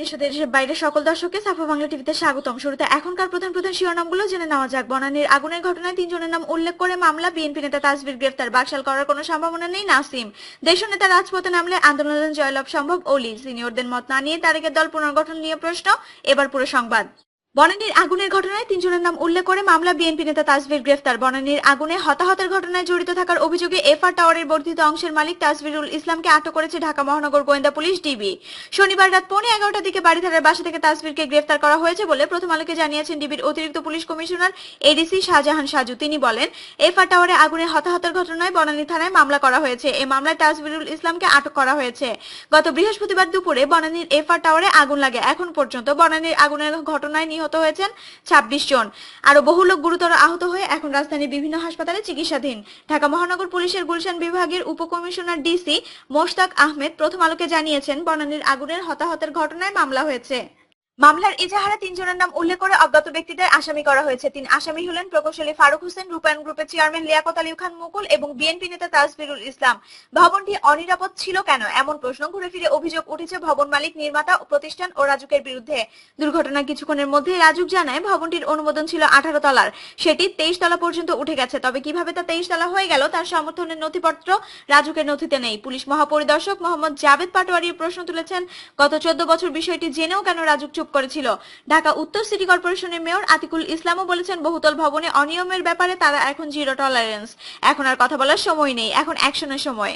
দেশ দেশের বাইরে সকল দর্শককে সাফা বাংলা টিভিতে স্বাগতম শুরুতে এখনকার প্রধান প্রধান শিরোনামগুলো জেনে নেওয়া যাক। বনানীর আগুনের ঘটনায় তিনজনের নাম উল্লেখ করে মামলা। বিএনপি নেতা তাজবির গ্রেফতার। বাকশাল করার কোনো সম্ভাবনা নেই নাসিম। দেশ নেতা রাজপথে নামলে আন্দোলন জয়লাভ সম্ভব। অলি, সিনিয়রদের মত না নিয়ে তারেকের দল পুনর্গঠন নিয়ে প্রশ্ন। এবার পুরো সংবাদ। বনানীর আগুনের ঘটনায় তিনজনের নাম উল্লেখ করে মামলা বিএনপি নেতা তাজবির গ্রেফতার। বনানীর আগুনে হতাহতের ঘটনায় জড়িত থাকার অভিযোগে এফআর টাওয়ারের বর্ধিত অংশের মালিক তাজবিরুল ইসলামকে আটক করেছে ঢাকা মহানগর গোয়েন্দা পুলিশ ডিবি। শনিবার রাত পৌনে এগারোটার দিকে বাড়িধারার বাসা থেকে তাজবিরকে গ্রেফতার করা হয়েছে বলে প্রথম আলোকে জানিয়েছেন ডিবির অতিরিক্ত police commissioner ADC Shahjahan Saju. তিনি বলেন, এফআর টাওয়ারে আগুনে হতাহতের ঘটনায় বনানী থানায় মামলা করা হয়েছে। এই মামলায় তাজবিরুল ইসলামকে আটক করা হয়েছে। গত বৃহস্পতিবার দুপুরে বনানীর এফআর টাওয়ারে আগুন লাগে। এখন পর্যন্ত বনানীর আগুনের ঘটনায় নিহত হয়েছেন ছাব্বিশ জন। আরও বহু লোক গুরুতর আহত হয়ে এখন রাজধানীর বিভিন্ন হাসপাতালে চিকিৎসাধীন। ঢাকা মহানগর পুলিশের গুলশান বিভাগের উপকমিশনার ডিসি মোশতাক আহমেদ প্রথম আলোকে জানিয়েছেন, বনানীর আগুনের হতাহতের ঘটনায় মামলা হয়েছে। মামলার এজাহারে তিনজনের নাম উল্লেখ করে অজ্ঞাত ব্যক্তিদের আসামি করা হয়েছে। তিন আসামি হলেন প্রকৌশলী ফারুক হোসেন, রূপায়ণ গ্রুপের চেয়ারম্যান লিয়াকত আলী খান মুকুল এবং বিএনপি নেতা তাজবিরুল ইসলাম। ভবনটি অনিরাপদ ছিল কেন? এমন প্রশ্ন ঘুরে ফিরে অভিযোগ উঠেছে ভবন মালিক, নির্মাতা, প্রতিষ্ঠান ও রাজুকের বিরুদ্ধে। দুর্ঘটনা কিছুক্ষণের মধ্যে রাজুক জানায়, ভবনটির অনুমোদন ছিল আঠারো তলার। সেটি তেইশ তলা পর্যন্ত উঠে গেছে। তবে কীভাবে তা তেইশ তলা হয়ে গেল তার সমর্থনের নথিপত্র রাজুকের নথিতে নেই। পুলিশ মহাপরিদর্শক মোহাম্মদ জাভেদ পাটোয়ারি প্রশ্ন তুলেছেন, গত চোদ্দ বছর বিষয়টি জেনেও কেন রাজুক চুপ করেছিল। ঢাকা উত্তর সিটি কর্পোরেশনের মেয়র আতিকুল ইসলামও বলেছেন, বহুতল ভবনে অনিয়মের ব্যাপারে তারা এখন জিরো টলারেন্স এখন আর কথা বলার সময় নেই, এখন অ্যাকশনের সময়।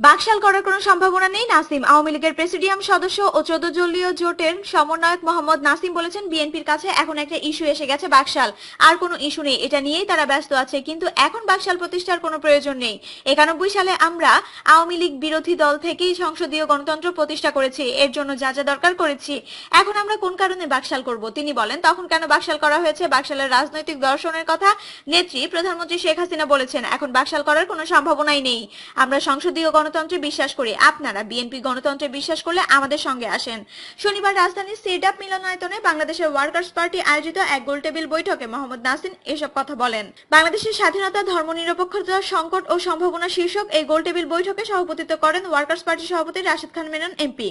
বাকশাল করার কোনো সম্ভাবনা নেই। নাসিম, আওয়ামী লীগের প্রেসিডিয়াম সদস্য ও চোদ্দ দলীয় জোটের সমন্বয়ক মোহাম্মদ নাসিম বলেছেন, বিএনপির কাছে এখন একটা ইস্যু এসে গেছে বাকশাল। আর কোনো ইস্যু নেই, এটা নিয়েই তারা ব্যস্ত আছে, কিন্তু এখন বাকশাল প্রতিষ্ঠার কোনো প্রয়োজন নেই। একানব্বই সালে আমরা আওয়ামী লীগ বিরোধী দল থেকেই সংসদীয় গণতন্ত্র প্রতিষ্ঠা করেছি, এর জন্য যা যা দরকার করেছি। এখন আমরা কোন কারণে বাকশাল করব? তিনি বলেন, তখন কেন বাকশাল করা হয়েছে? বাকশালের রাজনৈতিক দর্শনের কথা নেত্রী প্রধানমন্ত্রী শেখ হাসিনা বলেছেন, এখন বাকশাল করার কোনো সম্ভাবনাই নেই। আমরা সংসদীয় গণতন্ত্রে বিশ্বাস করি। আপনারা বিএনপি গণতন্ত্রে বিশ্বাস করলে আমাদের সঙ্গে আসেন। শনিবার রাজধানীর সিডাপ মিলনায়তনে বাংলাদেশের ওয়ার্কার্স পার্টি আয়োজিত এক গোলটেবিল বৈঠকে মোহাম্মদ নাসিন এসব কথা বলেন। বাংলাদেশের স্বাধীনতা, ধর্মনিরপেক্ষতা, সংকট ও সম্ভাবনা শীর্ষক এই গোলটেবিল বৈঠকে সভাপতিত্ব করেন ওয়ার্কার্স পার্টি সভাপতি রাশিদ খান মেনন, এমপি।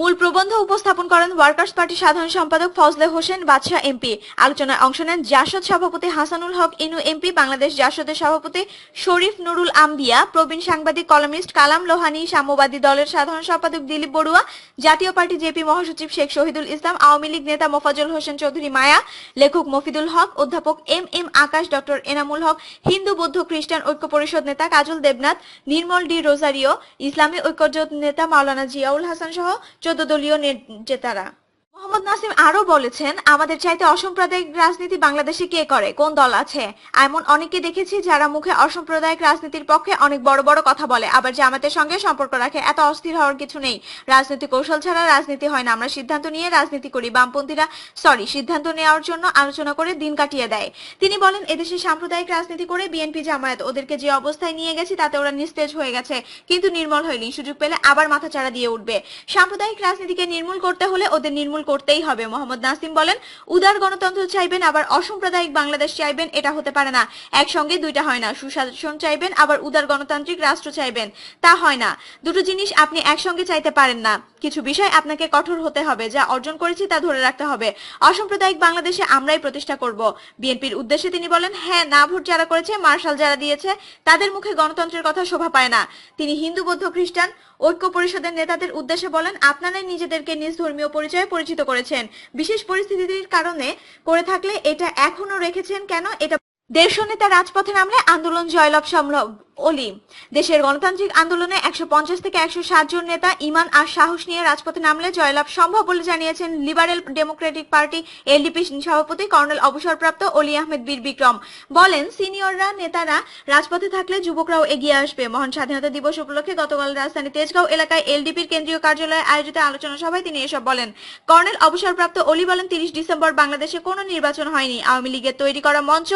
মূল প্রবন্ধ উপস্থাপন করেন ওয়ার্কার্স পার্টি সাধারণ সম্পাদক ফজলে হোসেন, বাদশাহ এমপি। আলোচনায় অংশ নেন জাসদ সভাপতি হাসানুল হক, ইনু এমপি, বাংলাদেশ জাসদের সভাপতি শরীফ নুরুল আম্বিয়া, প্রবীণ সাংবাদিক কলামিস্ট কালাম লোহানী, সাম্যবাদী দলের সাধারণ সম্পাদক দিলীপ বড়ুয়া, জাতীয় পার্টি জেপি মহাসচিব শেখ শহীদুল ইসলাম, আওয়ামী লীগ নেতা মোফাজল হোসেন চৌধুরী মায়া, লেখক মফিদুল হক, অধ্যাপক M M Akash, doctor Enamul Haq, Hindu Bouddha Khristan Oikya Parishad নেতা কাজল দেবনাথ, নির্মল ডি রোজারিও, ইসলামী ঐক্যজোট নেতা মাওলানা জিয়াউল হাসান সহ চোদ্দ দলীয় নেতারা মোহাম্মদ নাসিম আরও বলেছেন, আমাদের চাইতে অসাম্প্রদায়িক রাজনীতি বাংলাদেশে কে করে? কোন দল আছে? এমন অনেকে দেখেছি যারা মুখে অসাম্প্রদায়িক রাজনীতির পক্ষে অনেক বড় বড় কথা বলে, আবার জামাতের সঙ্গে সম্পর্ক রাখে, এত অস্থির হওয়ার কিছু নেই। রাজনীতি কৌশল ছাড়া রাজনীতি হয় না, আমরা সিদ্ধান্ত নিয়ে রাজনীতি করি। বামপন্থীরা সরি সিদ্ধান্ত নেওয়ার জন্য আলোচনা করে দিন কাটিয়ে দেয়। তিনি বলেন, এদেশে সাম্প্রদায়িক রাজনীতি করে বিএনপি জামায়াত, ওদেরকে যে অবস্থায় নিয়ে গেছে তাতে ওরা নিস্তেজ হয়ে গেছে, কিন্তু নির্মল হয়নি। সুযোগ পেলে আবার মাথা চাড়া দিয়ে উঠবে। সাম্প্রদায়িক রাজনীতিকে নির্মূল করতে হলে ওদের নির্মূল করতেই হবে। মোহাম্মদ নাসিম বলেন, উদার গণতন্ত্র চাইবেন, আবার অসাম্প্রদায়িক বাংলাদেশ চাইবেন, এটা হতে পারে না। একসঙ্গে দুইটা হয় না, সুশাসন চাইবেন, আবার উদার গণতান্ত্রিক রাষ্ট্র চাইবেন। তা হয় না। দুটো জিনিস আপনি একসঙ্গে চাইতে পারেন না। কিছু বিষয় আপনাকে কঠোর হতে হবে, যা অর্জন করেছি তা ধরে রাখতে হবে। অসাম্প্রদায়িক বাংলাদেশে আমরাই প্রতিষ্ঠা করব। বিএনপির উদ্দেশ্যে তিনি বলেন হ্যাঁ না ভোট যারা করেছে, মার্শাল যারা দিয়েছে, তাদের মুখে গণতন্ত্রের কথা শোভা পায় না। তিনি হিন্দু, বৌদ্ধ, খ্রিস্টান, ঐক্য পরিষদের নেতাদের উদ্দেশ্যে বলেন, আপনারাই নিজেদেরকে নিজ ধর্মীয় পরিচয়ে পরিচিত করেছেন। বিশেষ পরিস্থিতির কারণে করে থাকলে এটা এখনও রেখেছেন কেন? এটা দেড়শো নেতা রাজপথে নামলে আন্দোলন জয়লাভ সম্ভব। অলি দেশের গণতান্ত্রিক আন্দোলনে একশো পঞ্চাশ থেকে একশো ষাট জন নেতা ইমান আর সাহস নিয়ে রাজপথে নামলে জয়লাভ সম্ভব বলে জানিয়েছেন লিবারেল ডেমোক্রেটিক পার্টি এলডিপি সভাপতি কর্নেল অবসরপ্রাপ্ত অলি আহমেদ বীর বিক্রম। বলেন, সিনিয়ররা, নেতারা রাজপথে থাকলে যুবকরাও এগিয়ে আসবে। মহান স্বাধীনতা দিবস উপলক্ষে গতকাল রাজধানী তেজগাঁও এলাকায় এলডিপির কেন্দ্রীয় কার্যালয়ে আয়োজিত আলোচনা সভায় তিনি এসব বলেন। কর্নেল অবসরপ্রাপ্ত অলি বলেন, তিরিশ ডিসেম্বর বাংলাদেশে কোনো নির্বাচন হয়নি। আওয়ামী লীগের তৈরি করা মঞ্চ,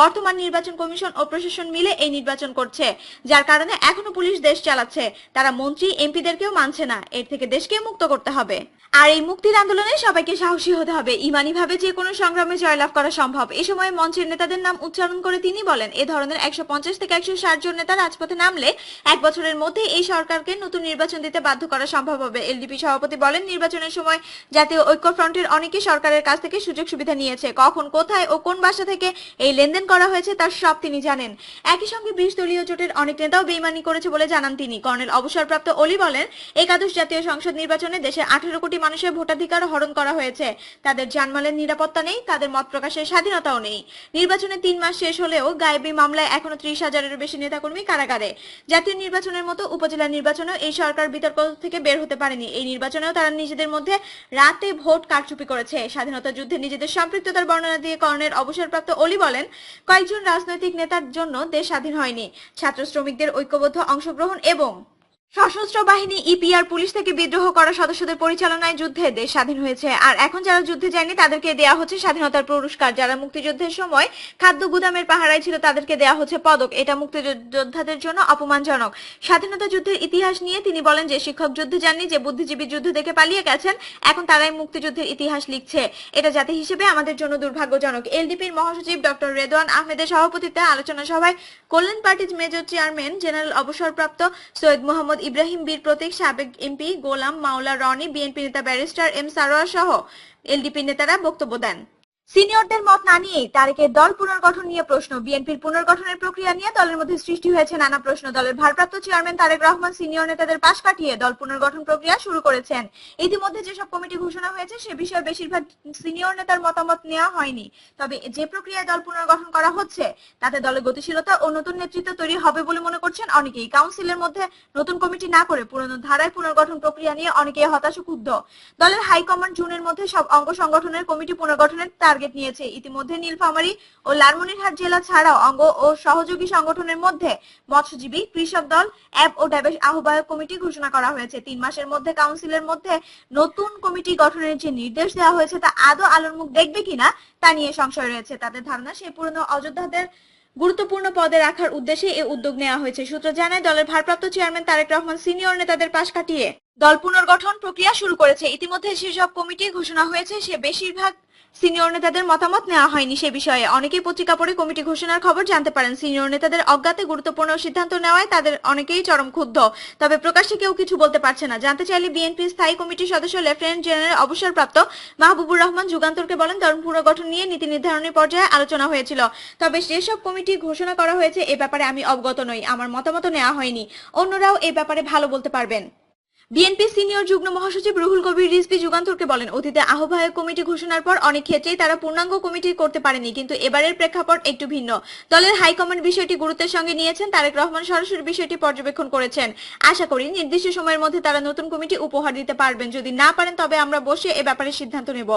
বর্তমান নির্বাচন কমিশন ও প্রশাসন মিলে এই নির্বাচন করছে। হচ্ছে। যার কারণে এখনও পুলিশ দেশ চালাচ্ছে। তারা মন্ত্রী, এমপিদেরকেও মানছে না। এর থেকে দেশকে মুক্ত করতে হবে। আর এই মুক্তির আন্দোলনে সবাইকে সাহসী হতে হবে। ইমানি ভাবে যে কোনো সংগ্রামে জয়লাভ করা সম্ভব। এ সময় মঞ্চের নেতাদের নাম উচ্চারণ করে তিনি বলেন, এ ধরনের একশো পঞ্চাশ থেকে একশো ষাট জন নেতা রাজপথে নামলে এক বছরের মধ্যে এই সরকারকে নতুন নির্বাচন দিতে বাধ্য করা সম্ভব হবে। এলডিপি সভাপতি বলেন, নির্বাচনের সময় জাতীয় ঐক্য ফ্রন্টের অনেকে সরকারের কাছ থেকে সুযোগ সুবিধা নিয়েছে। কখন কোথায় ও কোন বাসা থেকে এই লেনদেন করা হয়েছে তার সব তিনি জানেন। একই সঙ্গে বিশ দলীয় জোটের অনেক নেতাও বেইমানি করেছে বলে জানান তিনি। কর্নেল অবসরপ্রাপ্ত অলি বলেন, একাদশ জাতীয় সংসদ নির্বাচনে দেশের আঠারো কোটি মানুষের ভোটাধিকার হরণ করা হয়েছে। তাদের জানমালের নিরাপত্তা নেই, তাদের মত প্রকাশের স্বাধীনতাও নেই। নির্বাচনে তিন মাস শেষ হলেও গায়েবী মামলায় এখনও ত্রিশ হাজারেরও বেশি নেতাকর্মী কারাগারে। জাতীয় নির্বাচনের মতো উপজেলা নির্বাচনেও এই সরকার বিতর্ক থেকে বের হতে পারেনি। এই নির্বাচনেও তারা নিজেদের মধ্যে রাতে ভোট কারচুপি করেছে। স্বাধীনতা যুদ্ধে নিজেদের সম্পৃক্ততার বর্ণনা দিয়ে কর্ণের অবসরপ্রাপ্ত অলি বলেন, কয়েকজন রাজনৈতিক নেতার জন্য দেশ স্বাধীন হয়নি। ছাত্র শ্রমিকদের ঐক্যবদ্ধ অংশগ্রহণ এবং সশস্ত্র বাহিনী ইপিআর পুলিশ থেকে বিদ্রোহ করা সদস্যদের পরিচালনায় যুদ্ধে দেশ স্বাধীন হয়েছে। আর এখন যারা যুদ্ধে যায়নি, তাদেরকে দেয়া হচ্ছে স্বাধীনতার পুরস্কার। যারা মুক্তিযুদ্ধের সময় খাদ্য গুদামের পাহারায় ছিল, তাদেরকে দেয়া হচ্ছে পদক। এটা মুক্তিযোদ্ধাদের জন্য অপমানজনক। স্বাধীনতা যুদ্ধের ইতিহাস নিয়ে তিনি বলেন যে, শিক্ষক যুদ্ধে যাননি, যে বুদ্ধিজীবী যুদ্ধ দেখে পালিয়ে গেছেন, এখন তারাই মুক্তিযুদ্ধের ইতিহাস লিখছে। এটা জাতি হিসেবে আমাদের জন্য দুর্ভাগ্যজনক। এলডিপির মহাসচিব ডক্টর রেদওয়ান আহমেদের সভাপতিত্বে আলোচনা সভায় কল্যাণ পার্টির মেজর চেয়ারম্যান জেনারেল অবসরপ্রাপ্ত সৈয়দ মোহাম্মদ ইব্রাহিম বীর প্রতীক, সাবেক এমপি গোলাম মাওলা রনি, বিএনপি নেতা ব্যারিস্টার এম সারোয়া সহ এলডিপি নেতারা বক্তব্য দেন। সিনিয়রদের মত না নিয়েই তারেকের দল পুনর্গঠন নিয়ে প্রশ্ন। বিএনপির পুনর্গঠনের প্রক্রিয়া নিয়ে দলের মধ্যে সৃষ্টি হয়েছে নানা প্রশ্ন। দলের ভারপ্রাপ্ত চেয়ারম্যান তারেক রহমান সিনিয়র নেতাদের পাশ কাটিয়ে দল পুনর্গঠন প্রক্রিয়া শুরু করেছেন। ইতিমধ্যে যেসব কমিটি ঘোষণা হয়েছে, সে বিষয়ে বেশিরভাগ সিনিয়র নেতার মতামত নেওয়া হয়নি। তবে যে প্রক্রিয়ায় দল পুনর্গঠন করা হচ্ছে, তাতে দলের গতিশীলতা ও নতুন নেতৃত্ব তৈরি হবে বলে মনে করছেন অনেকেই। কাউন্সিলের মধ্যে নতুন কমিটি না করে পুরনো ধারায় পুনর্গঠন প্রক্রিয়া নিয়ে অনেকেই হতাশ, ক্ষুব্ধ। দলের হাইকমান্ড জুনের মধ্যে সব অঙ্গ সংগঠনের কমিটি পুনর্গঠনের টার্গেট নিয়েছে। ইতিমধ্যে নীলফামারী ও লালমনিরহাট জেলা ছাড়াও অঙ্গ ও সহযোগী সংগঠনের মধ্যে মৎস্যজীবী, কৃষক দল, অ্যাপ ও ড্যাবেশ আহ্বায়ক কমিটি ঘোষণা করা হয়েছে। তিন মাসের মধ্যে কাউন্সিলের মধ্যে নতুন কমিটি গঠনের যে নির্দেশ দেওয়া হয়েছে, তা আদৌ আলোর মুখ দেখবে কিনা, তা নিয়ে সংশয় রয়েছে। তাদের ধারণা সেই পুরনো অযোধ্যাদের গুরুত্বপূর্ণ পদে রাখার উদ্দেশ্যে এই উদ্যোগ নেওয়া হয়েছে। সূত্র জানায়, দলের ভারপ্রাপ্ত চেয়ারম্যান তারেক রহমান সিনিয়র নেতাদের পাশ কাটিয়ে দল পুনর্গঠন প্রক্রিয়া শুরু করেছে। ইতিমধ্যে সেসব কমিটি ঘোষণা হয়েছে, সে বেশিরভাগ সিনিয়র নেতাদের মতামত নেওয়া হয়নি সে বিষয়ে। অনেকেই পত্রিকা পড়ে কমিটি ঘোষণার খবর জানতে পারেন। সিনিয়র নেতাদের অজ্ঞাতে গুরুত্বপূর্ণ সিদ্ধান্ত নেওয়ায় তাদের অনেকেই চরম ক্ষুব্ধ। তবে প্রকাশ্যে কেউ কিছু বলতে পারছে না। জানতে চাইলে বিএনপি স্থায়ী কমিটির সদস্য লেফটেন্যান্ট জেনারেল অবসরপ্রাপ্ত মাহবুবুর রহমান যুগান্তরকে বলেন দল পুনর্গঠন নিয়ে নীতি নির্ধারণের পর্যায়ে আলোচনা হয়েছিল। তবে যেসব কমিটি ঘোষণা করা হয়েছে, এ ব্যাপারে আমি অবগত নই। আমার মতামত নেওয়া হয়নি। অন্যরাও এ ব্যাপারে ভালো বলতে পারবেন। বিএনপি সিনিয়র যুগ্ম মহাসচিব রুহুল কবির রিজভি যুগান্তরকে বলেন, অতীতে আহ্বায়ক কমিটি ঘোষণার পর অনেক ক্ষেত্রেই তারা পূর্ণাঙ্গ কমিটি করতে পারেনি, কিন্তু এবারের প্রেক্ষাপট একটু ভিন্ন। দলের হাইকমান্ড বিষয়টি গুরুত্বের সঙ্গে নিয়েছেন, তারেক রহমান সরাসরি বিষয়টি পর্যবেক্ষণ করেছেন। আশা করি নির্দিষ্ট সময়ের মধ্যে তারা নতুন কমিটি উপহার দিতে পারবেন। যদি না পারেন, তবে আমরা বসে এ ব্যাপারে সিদ্ধান্ত নেব।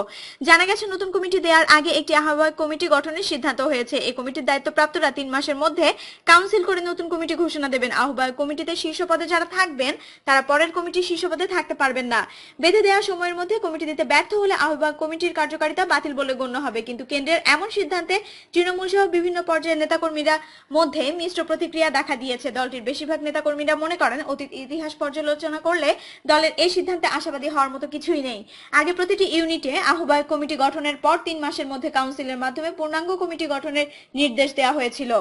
জানা গেছে, নতুন কমিটি দেওয়ার আগে একটি আহ্বায়ক কমিটি গঠনের সিদ্ধান্ত হয়েছে। এই কমিটির দায়িত্বপ্রাপ্তরা তিন মাসের মধ্যে কাউন্সিল করে নতুন কমিটি ঘোষণা দেবেন। আহ্বায়ক কমিটিতে শীর্ষ পদে যারা থাকবেন, তারা পরের কমিটির শীর্ষ পদে থাকতে পারবেন না। বেঁধে দেওয়া সময়ের মধ্যে কমিটি দিতে ব্যর্থ হলে আহ্বায়ক কমিটির কার্যকারিতা বাতিল বলে গণ্য হবে। কিন্তু কেন্দ্রের এমন সিদ্ধান্তে তৃণমূল সহ বিভিন্ন পর্যায়ের নেতাকর্মীরা মধ্যে মিশ্র প্রতিক্রিয়া দেখা দিয়েছে। দলটির বেশিরভাগ নেতাকর্মীরা মনে করেন, অতীত ইতিহাস পর্যালোচনা করলে দলের এই সিদ্ধান্তে আশাবাদী হওয়ার মতো কিছুই নেই। আগে প্রতিটি ইউনিটে আহ্বায়ক কমিটি গঠনের পর তিন মাসের মধ্যে কাউন্সিলের মাধ্যমে পূর্ণাঙ্গ কমিটি গঠনের নির্দেশ দেওয়া হয়েছিল।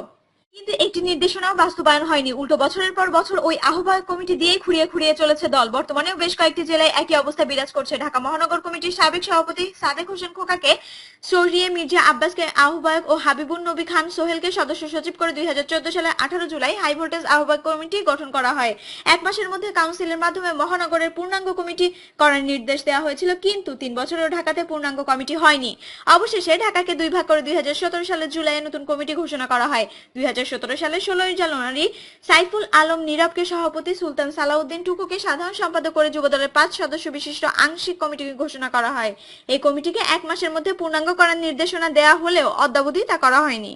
কিন্তু একটি নির্দেশনাও বাস্তবায়ন হয়নি। উল্টো বছরের পর বছর ওই আহ্বায়ক কমিটি দিয়ে খুঁড়িয়ে খুঁড়িয়ে চলেছে দল। বর্তমানেও বেশ কয়েকটি জেলায় একই অবস্থা বিরাজ করছে। ঢাকা মহানগর কমিটির সাবেক সভাপতি সাদেক হোসেন খোকাকে সরিয়ে মির্জা আব্বাসকে আহ্বায়ক ও হাবিবুন নবী খান সোহেলকে সদস্য সচিব করে দুই হাজার চোদ্দ সালে আঠারো জুলাই হাই ভোল্টেজ আহ্বায়ক কমিটি গঠন করা হয়। এক মাসের মধ্যে কাউন্সিলের মাধ্যমে মহানগরের পূর্ণাঙ্গ কমিটি করার নির্দেশ দেওয়া হয়েছিল, কিন্তু তিন বছরেও ঢাকাতে পূর্ণাঙ্গ কমিটি হয়নি। অবশেষে ঢাকাকে দুই ভাগ করে দুই হাজার সতেরো সালের জুলাইয়ে নতুন কমিটি ঘোষণা করা হয়। দুই সালের ষোলোই জানুয়ারি সাইফুল আলম, নীরবকে সভাপতি সুলতান সালাউদ্দিন টুকুকে সাধারণ সম্পাদক করে যুবদলের পাঁচ সদস্য বিশিষ্ট আংশিক কমিটিকে ঘোষণা করা হয়। এই কমিটিকে এক মাসের মধ্যে পূর্ণাঙ্গ করার নির্দেশনা দেওয়া হলেও অদ্যাবধি তা করা হয়নি।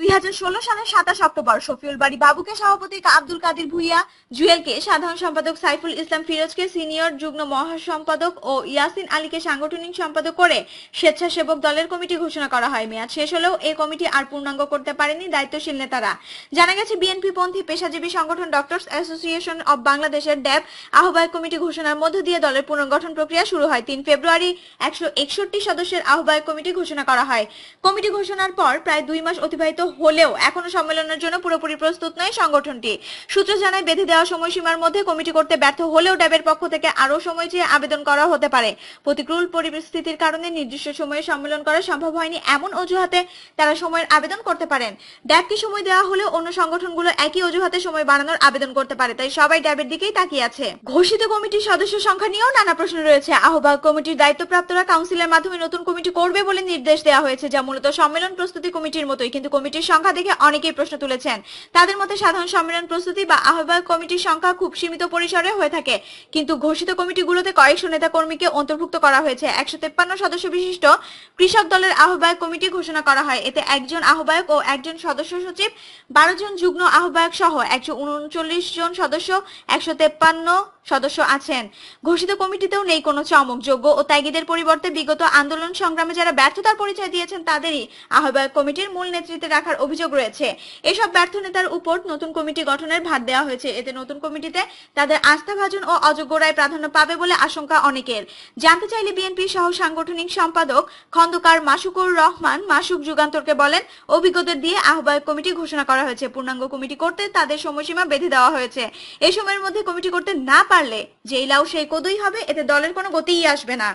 দুই হাজার ষোলো সালের সাতাশ অক্টোবর শফিউল বাড়ি বাবুকে সভাপতি আব্দুল কাদির ভুইয়া, জুয়েলকে সাধারণ সম্পাদক সাইফুল ইসলাম ফিরোজকে সিনিয়র যুগ্ম মহাসম্পাদক ও ইয়াসিন আলীকে সাংগঠনিক সম্পাদক করে স্বেচ্ছাসেবক দলের কমিটি ঘোষণা করা হয়। মেয়াদ শেষ হলেও এই কমিটি আর পূর্ণাঙ্গ করতে পারেনি দায়িত্বশীল নেতারা। জানা গেছে, বিএনপি পন্থী পেশাজীবী সংগঠন ডক্টরস অ্যাসোসিয়েশন অব বাংলাদেশের ড্যাব আহ্বায়ক কমিটি ঘোষণার মধ্য দিয়ে দলের পুনর্গঠন প্রক্রিয়া শুরু হয়। তিন ফেব্রুয়ারি একশো একষট্টি সদস্যের আহ্বায়ক কমিটি ঘোষণা করা হয়। কমিটি ঘোষণার পর প্রায় দুই মাস অতিবাহিত হলেও এখনও সম্মেলনের জন্য পুরোপুরি প্রস্তুত নয় সংগঠনটি। সূত্র জানায়, বেঁধে দেওয়া সময়সীমার মধ্যে কমিটি করতে ব্যর্থ হলেও ড্যাবের পক্ষ থেকে আরও সময় চেয়ে আবেদন করা হতে পারে। প্রতিকূল পরিস্থিতির কারণে নির্দিষ্ট সময়ে সম্মেলন করা সম্ভব হয়নি, এমন অজুহাতে তারা সময়ের আবেদন করতে পারেন। ড্যাবকে সময় দেওয়া হলেও অন্য সংগঠনগুলো একই অজুহাতে সময় বাড়ানোর আবেদন করতে পারে, তাই সবাই ড্যাবের দিকেই তাকিয়ে আছে। ঘোষিত কমিটির সদস্য সংখ্যা নিয়েও নানা প্রশ্ন রয়েছে। আহ্বায়ক কমিটির দায়িত্বপ্রাপ্তরা কাউন্সিলের মাধ্যমে নতুন কমিটি করবে বলে নির্দেশ দেওয়া হয়েছে, যা মূলত সম্মেলন প্রস্তুতি কমিটির মতোই, কিন্তু কমিটির সংখ্যা দেখে অনেকেই প্রশ্ন তুলেছেন। তাদের মতে সাধারণ সম্মেলন প্রস্তুতি বা আহ্বায়ক কমিটির সংখ্যা খুব সীমিত পরিসরে হয়ে থাকে। কিন্তু ঘোষিত কমিটিগুলোতে কয়েকশো নেতা কর্মীকে অন্তর্ভুক্ত করা হয়েছে। একশো তেপ্পান্ন সদস্য বিশিষ্ট কৃষক দলের আহ্বায়ক কমিটি ঘোষণা করা হয়। এতে একজন আহ্বায়ক ও একজন সদস্য সচিব, বারো জন যুগ্ম আহ্বায়ক সহ একশো উনচল্লিশ জন সদস্য, একশো তেপ্পান্ন সদস্য আছেন। ঘোষিত কমিটিতেও নেই কোনো চমক যোগ্য ও ত্যাগীদের পরিবর্তে বিগত আন্দোলন সংগ্রামে যারা ব্যর্থতার পরিচয় দিয়েছেন তাদেরই আহ্বায়ক কমিটির মূল নেতৃত্বে রাখার অভিযোগ রয়েছে। এসব ব্যর্থ নেতার উপর নতুন কমিটি গঠনের ভার দেওয়া হয়েছে। এতে নতুন কমিটিতে তাদের আস্থাভাজন ও অযোগ্য রায় প্রাধান্য পাবে বলে আশঙ্কা অনেকের। জানতে চাইলে বিএনপি সহ সাংগঠনিক সম্পাদক খন্দকার মাসুকুর রহমান মাসুক যুগান্তরকে বলেন, অভিজ্ঞদের দিয়ে আহ্বায়ক কমিটি ঘোষণা করা হয়েছে। পূর্ণাঙ্গ কমিটি করতে তাদের সময়সীমা বেঁধে দেওয়া হয়েছে। এই সময়ের মধ্যে কমিটি করতে না পারলে যেই লাউ সেই কদুই হবে এতে দলের কোনো গতিই আসবে না।